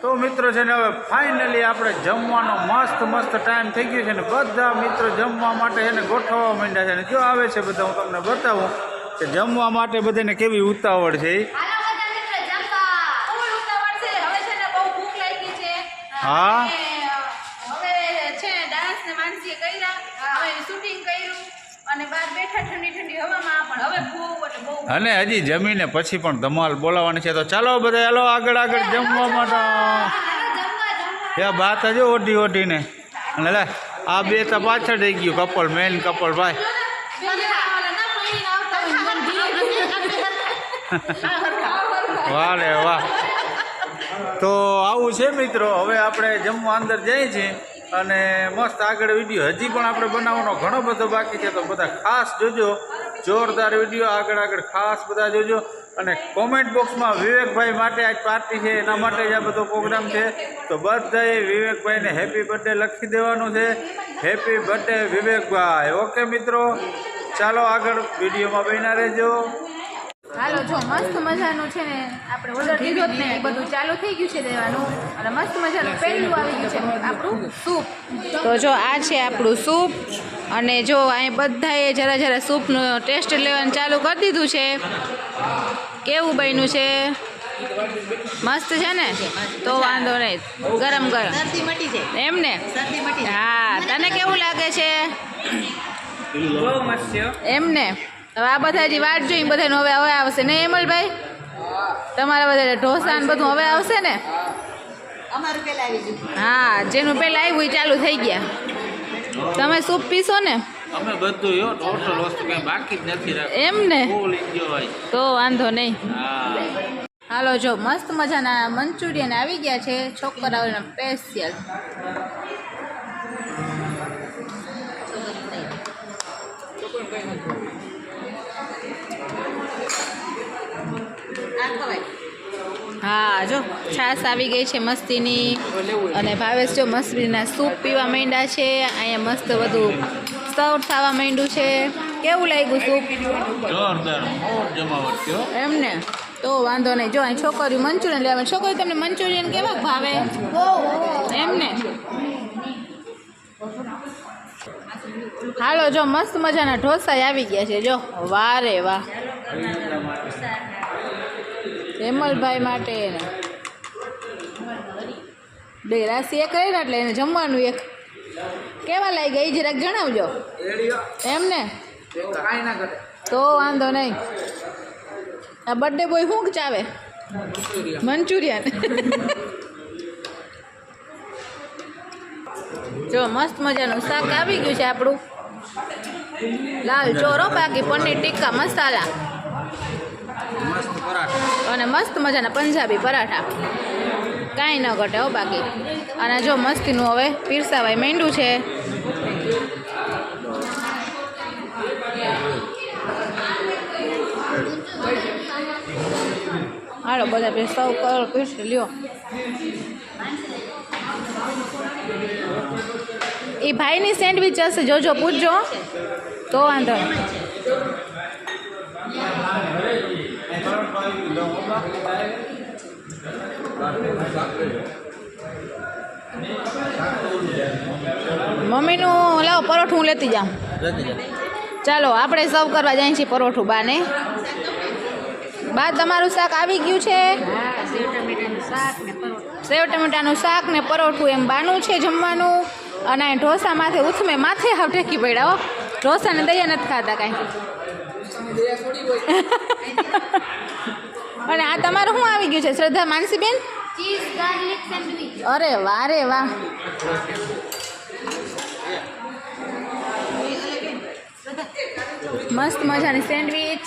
તો મિત્રો છે ને હવે ફાઇનલી આપણે જમવાનો મસ્ત મસ્ત ટાઈમ થઈ ગયો છે ને બધા મિત્રો જમવા માટે એને ગોઠવવા માંડ્યા છે ને જો આવે છે બધા હું તમને બતાવું કે જમવા માટે બધાને કેવી ઉતાવળ છે? હા. અને હવે બહાર બેઠા ઠંડી ઠંડી હવામાં પણ. અને હજી જમીને પછી પણ ધમાલ બોલાવવાની છે. તો ચાલો બધા ચાલો આગળ આગળ જમવા માટે. એ જમવા હજુ ઓઢી, ઓઢીને. લે, આ બે તો પાછળ થઈ ગયું, કપલ મેન કપલ, ભાઈ. વાહ રે વાહ. તો આવું છે મિત્રો, હવે આપણે જમવા અંદર જઈએ છીએ. અને મસ્ત આગળ વીડિયો. હજી પણ આપણે બનાવવાનો ઘણો બધો બાકી છે, તો બધા ખાસ જોજો. જોરદાર વીડિયો આગળ આગળ ખાસ બધા જોજો. અને કોમેન્ટ બોક્સમાં વિવેકભાઈ માટે આજ પાર્ટી છે, એના માટે જ આ બધો પ્રોગ્રામ છે. તો બધાએ વિવેકભાઈને હેપી બર્થડે લખી દેવાનું છે. હેપી બર્થડે વિવેકભાઈ. ઓકે મિત્રો, ચાલો આગળ વિડીયોમાં બન્યા રહેજો. હાલો જો મસ્ત મજાનું છે ને આપણે ઓર્ડર લીધો જ ને એ બધું ચાલુ થઈ ગયું છે દેવાનું અને મસ્ત મજાનું પહેલું આવી ગયું છે આપણું સૂપ. તો જો આ છે આપણું સૂપ. અને જો અહીં બધાએ જરા જરા સૂપનો ટેસ્ટ લેવાનું ચાલુ કરી દીધું છે. કેવું બન્યું છે? મસ્ત છે ને? તો વાંધો નહીં. ગરમ ગરમ. એમ ને? શરદી મટી જાય હા તને કેવું લાગે છે? બહુ છે એમ ને? હવે આ બધા હજી વાટ જોઈ બધાને હવે હવે આવશે ને એમલભાઈ? તમારા બધા ઢોસા ને બધું હવે આવશે ને? અમારું પેલા આવી ગયું. હા જેનું પહેલાં આવ્યું એ ચાલુ થઈ ગયા. તમે સૂપ પીશો ને? અમે બધું યો ટોટલ વસ્તુ કઈ બાકી જ નથી રાખ્યું એમ ને? તો વાંધો નહીં. હાલો જો મસ્ત મજાના મંચુરિયન આવી ગયા છે છોકરાઓના સ્પેશિયલ હા જો છાશ આવી ગઈ છે મસ્તીની. અને ભાવેશ જો મસ્તીના સૂપ પીવા માંડ્યા છે. અહીંયા મસ્ત બધું સર્વ થવા માંડ્યું છે. કેવું લાગ્યું સૂપ? જોરદાર મોટ જમાવટ થયો એમ ને? તો વાંધો નહીં. જો અહીં છોકરીઓ મંચુરિયન લેવા છોકરીઓ તમને મંચુરિયન કેવા ભાવે? એમ ને? હાલો જો મસ્ત મજાના ઢોસા આવી ગયા છે. જો વાહ રે વાહ. હેમલભાઈ માટે બે રાશિ એક રહી ને એટલે એને જમવાનું એક. કેવા લાગ્યા? એ જરાક જણાવજો. એમ ને તો વાંધો નહીં. આ બર્થડે બોય શું ચાવે? મંચુરિયન. જો, મસ્ત મજાનું શાક આવી ગયું છે આપણું. લાલ ચોરો બાકી, પનીર ટિક્કા મસાલા. અને મસ્ત મજાના પંજાબી પરાઠા. કાંઈ ન ઘટે હો બાકી. અને જો મસ્તીનું હવે પીરસાવાય માંડ્યું છે. હાલો, બધા બે સૌ કરો પીરસ લ્યો. એ ભાઈની સેન્ડવિચ હશે, જોજો, પૂછજો. તો વાંધો નહીં. મમ્મીનું લાવો પરોઠું હું લેતી જાઉં. ચાલો આપણે સર્વ કરવા જઈએ છીએ પરોઠું બાને. બા તમારું શાક આવી ગયું છે? સેવ ટમેટાનું શાક ને પરોઠા એમ બાનું છે જમવાનું. અને ઢોસા માથે ઉથમે માથે હાવ ટેકી પડ્યા હો. ઢોસા ને દયા નથી ખાતા કાંઈ. અને આ તમારું શું આવી ગયું છે? શ્રદ્ધા માનસીબેન? ચીઝ ગાર્લિક સેન્ડવિચ અરે વાહ રે વાહ. મસ્ત મજાની સેન્ડવિચ.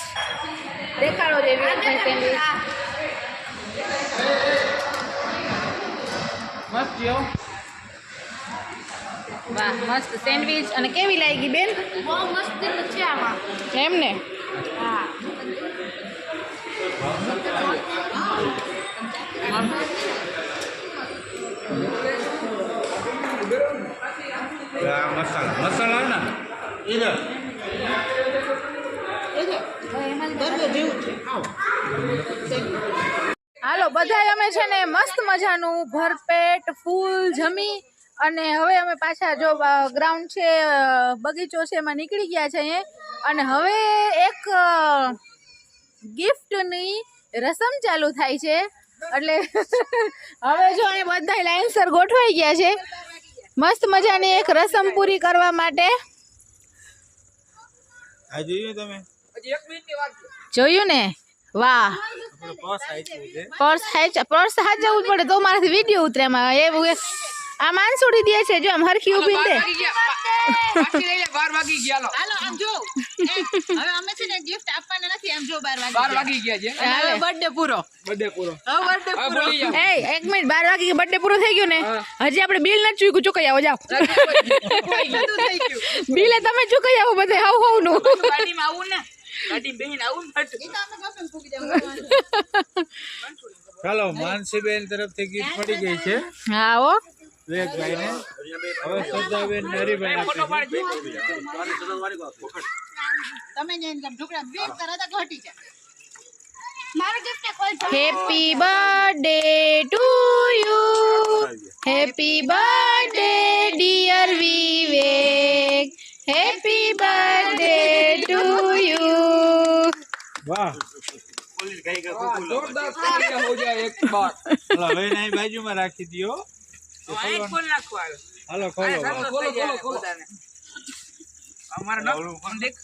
દેખાડો જે મસ્ત જો વાહ મસ્ત સેન્ડવિચ. અને કેવી લાગી બેન? બહુ મસ્ત છે આમાં. એમ ને હા. મસાલા મસાલા ને આવો હાલો, બધાય અમે છે ને મસ્ત મજાનું ભરપેટ, ફૂલ જમી અને હવે અમે પાછા જો ગ્રાઉન્ડ છે બગીચો છે, એમાં નીકળી ગયા છે અને હવે એક ગિફ્ટની રસમ ચાલુ થાય છે. એટલે હવે જો અહીંયા બધા લાઇન્સર ગોઠવાઈ ગયા છે. મસ્ત મજાની એક રસમ પૂરી કરવા માટે. જોયું ને વાહ. પર્સ પર્સ હાચવું પડે તો મારાથી વીડિયો ઉતરે એમાં. એવું આ માનસુડી દે છે જો આમ હરખી ને દે. બાર વાગી ગયા. લો હાલો. આમ જો. હવે અમે છે ને ગિફ્ટ આપવાના નથી આમ જો બાર વાગી બાર વાગી ગયા છે. હવે બર્થડે પૂરો. બર્થડે પૂરો. હવે બર્થડે પૂરો. એ એક મિનિટ બાર ગયો બર્થડે પૂરો થઈ ગયો ને? હજી આપણે બિલ નથી ચૂક્યું ચૂકાઈ આવો ગયું. બિલે તમે ચૂકાઈ આવો બધે હાવ હાવનું ગાડીમાં આવું ને. ગાડી બેહીન આવું ને. એ તો અમે બસન ફૂકી જાવ ચાલો માનસીબેન તરફથી ગિફ્ટ પડી ગઈ છે. હા હો. વિવેકભાઈને હવે શ્રદ્ધાબેન ને હરિભાઈ આપે ફોટો છે. પાડજો તમે ને એમ ઢોકળા બે તરત જ ઘટી જાય મારો gift એ કોઈ happy birthday to you happy birthday dear Vivek happy birthday to you વાહ જોરદાર પાર્ટી હો જાય એક બાર હાલો હવે એને અહીં બાજુમાં રાખી દ્યો હાલો ખોલો ખોલો ખોલો ખોલો અમારે ન આમ દેખ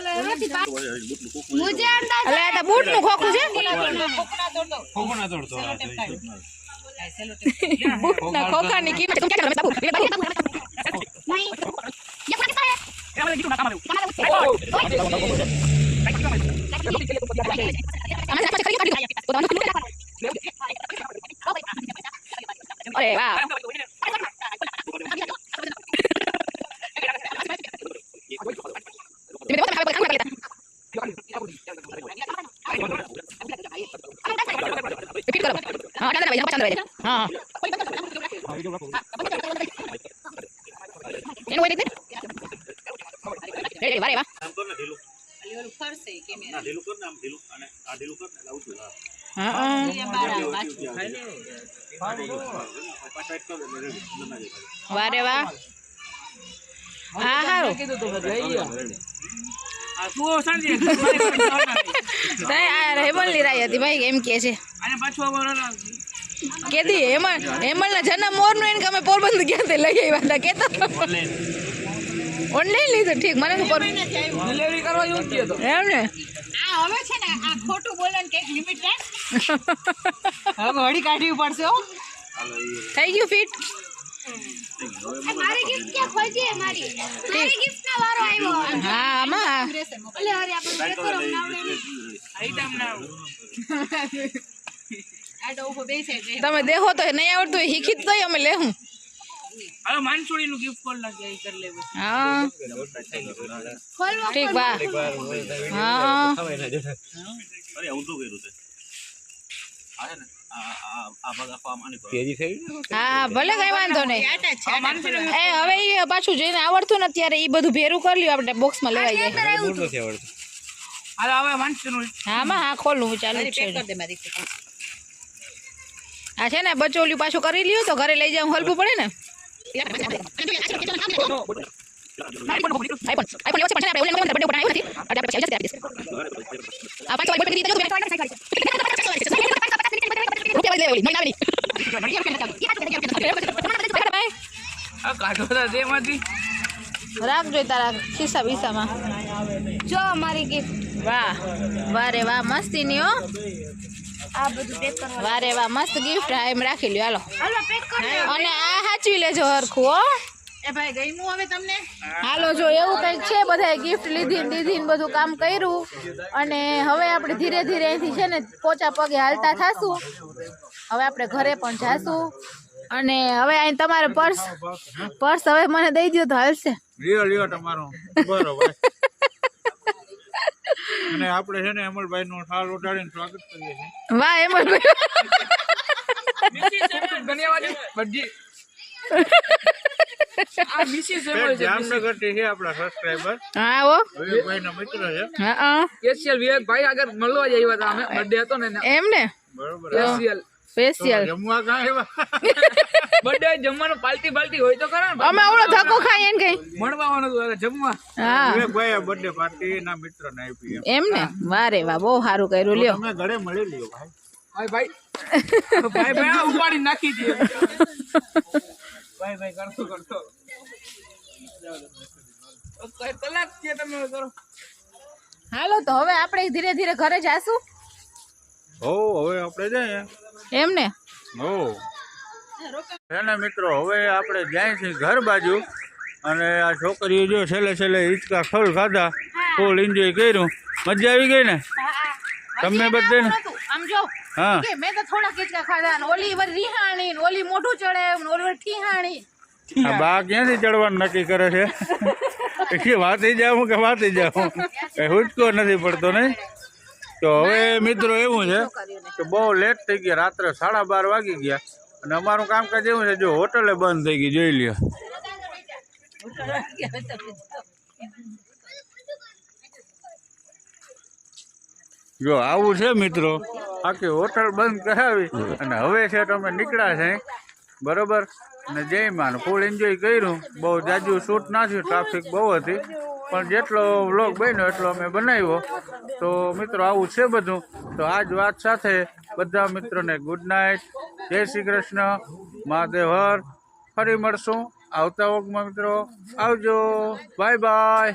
એટલે આ તો બૂટનું ખોખું છે? ખોખો ના તોડતો આ જોઈશું. બૂટ ના ખોખા ની કિંમત વારે વાહ હા હા હારું કીધું તો આ તું સાંજે તઈ આ હેમલની રાય હતી ભાઈ એમ કે છે અને પાછું અમારો કેદી હેમલ હેમલના જન્મ મોરનું એને અમે પોરબંદર ક્યાંથી લઈ આવ્યા હતા કેતા ઓનલાઈન લીધું ઠીક મને ડિલિવરી કરવા એવું તો. એમ ને? આ હવે છે ને આ ખોટું બોલન કે લિમિટ રાખ હવે હળી કાઢવી પડશે હો. થઈ ગયું ફિટ મારી ગિફ્ટ ક્યાં ખોજી મારી? મારી ગિફ્ટ ના વારો આવ્યો. હા આમાં? એટલે અરે આપણે આઈટમ ના આડો ઊભો બેસે છે. તમે દેખો તો નહીં આવડતું હોય શીખી જ તોય અમે લેહું. હવે માનસોડી નું ગિફ્ટ કોલ નાખી અહીં કરી લેવું. હા. ખોલવા ઠીક બા. હા હા. ભલે કઈ વાંધો નહીં. એ હવે ઈ પાછું જઈને આવડતું ને ત્યારે ઈ બધું ભેરું કરી લ્યો આપણે બોક્સમાં લેવાઈ જાય. હાલો હવે માનસોનું હા માં હા ખોલું ચાલુ જ છે. આ છે ને બચોલ્યું પાછું કરી લ્યો તો ઘરે લઈ જવું હલવું પડે ને. ને રાખજો તારા ખિસ્સા બિસ્સામાં જો મારી gift. વાહ. વાહ રે વાહ મસ્તીની હો. આ બધું પેક કરવા વારે વાહ મસ્ત ગિફ્ટ એમ રાખી લ્યો હાલો. હાલો પેક કરી અને આ સાચવી લેજો હરખું હો. એ ભાઈ ગઈમું હવે તમને? હાલો જો એવું કંઈક છે બધાએ ગિફ્ટ લીધી દીધી ને બધું કામ કર્યું. અને હવે આપણે ધીરે ધીરે અહીંથી છે ને પોચા પગે હાલતા થાશું. હવે આપણે ઘરે પણ જાશું. અને હવે અહીં તમારે પર્સ પર્સ હવે મને દઈ દો તો હાલશે. લ્યો લ્યો તમારો. બરોબર. અને આપણે છે ને અમલભાઈ નું થાળ ઉડાડીને સ્વાગત કરીએ છીએ. વાહ અમલભાઈ ધન્યવાદ. ભટજી આ મિસિસ એમલ છે જામનગરથી છે આપણા સબસ્ક્રાઈબર હા ઓ વિવેકભાઈ ના મિત્ર છે. હા હા. સ્પેશિયલ વિવેક ભાઈ આગળ મળવા જ આવ્યા હતા. અમે બર્થડે હતો ને એમ ને બરોબર. સ્પેશિયલ સ્પેશિયલ જમવા કાં આવ્યા? બર્થડે જમવાનું પાલટી પાલટી હોય તો ખરા ને અમે ઓળો ધક્કો ખાઈએ ને કઈ. મળવા આવવાનું હતું, જમવા. હા. વિવેકભાઈ બર્થડે પાર્ટી ના મિત્ર ને આપી એમ. ને? વારે વાહ બહુ સારું કર્યું લ્યો. તમે ઘરે મળી લ્યો ભાઈ. ભાઈ ભાઈ. ભાઈ ભાઈ ઉપાડી નાખી દે. ભાઈ ભાઈ કરતો કરતો. કલાક છે તમે કરો. હાલો તો હવે આપણે ધીરે ધીરે ઘરે જાશું? હવે આપણે જાય એમ ને? હો. છે ને મિત્રો હવે આપણે જાય છીએ ઘર બાજુ અને આ છોકરીઓ જો છેલ્લે છેલ્લે હિંચકા ખોલ ખાધા ફૂલ એન્જોય કર્યું. મજા આવી ગઈ ને? તમને બધે હા. મેં તો થોડા કિચકા ખાધા ને ઓલી વર રીહાણી ને ઓલી મોઢું ચડે ને ઓલી વર ઠીહાણી. આ બા ક્યાંથી ચડવાનું નક્કી કરે છે? કે વાતી જાઉં કે વાતી જાઉં? કઈ હુચકો નથી પડતો નહીં તો હવે મિત્રો એવું છે કે બહુ લેટ થઈ ગયા રાત્રે સાડા બાર વાગી ગયા. અને અમારું કામકાજ એવું છે, જો હોટલે બંધ થઈ ગઈ, જોઈ લ્યો. જો આવું છે મિત્રો? આખી હોટલ બંધ કરાવી અને હવે છે તમે નીકળ્યા છે. બરોબર? અને જયમાં ફૂલ એન્જોય કર્યું. બહુ જાજુ શૂટ ના થયું. ટ્રાફિક બહુ હતી. પણ જેટલો વ્લોગ બન્યો એટલો અમે બનાવ્યો. તો મિત્રો, આવું છે બધું. તો આ જ વાત સાથે બધા મિત્રોને ગુડ નાઇટ જય શ્રી કૃષ્ણ. મહાદેવ હર. ફરી મળશું આવતા વખમાં મિત્રો. આવજો. Bye bye